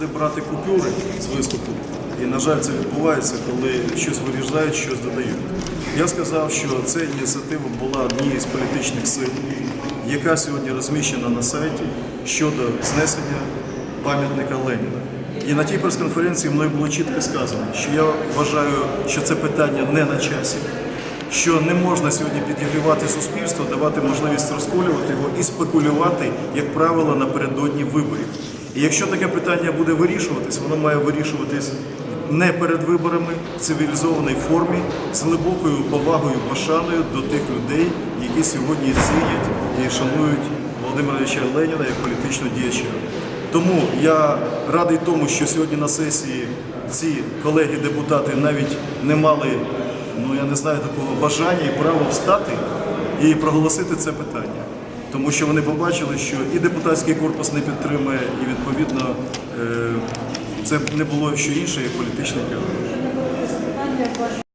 завжди брати купюри з виступу. І, на жаль, це відбувається, коли щось виріжають, щось додають. Я сказав, що ця ініціатива була однією з політичних сил, яка сьогодні розміщена на сайті щодо знесення пам'ятника Леніна. І на тій прес-конференції мною було чітко сказано, що я вважаю, що це питання не на часі, що не можна сьогодні підігрівати суспільство, давати можливість розколювати його і спекулювати, як правило, напередодні виборів. І якщо таке питання буде вирішуватись, воно має вирішуватись не перед виборами, в цивілізованій формі, з глибокою повагою, пошаною до тих людей, які сьогодні сіють і шанують Володимира Ілліча Леніна як політичного діяча. Тому я радий тому, що сьогодні на сесії ці колеги-депутати навіть не мали, ну я не знаю такого бажання і права встати і проголосити це питання. Тому що вони побачили, що і депутатський корпус не підтримує, і відповідно е, це не було що інше, як політичний керівник.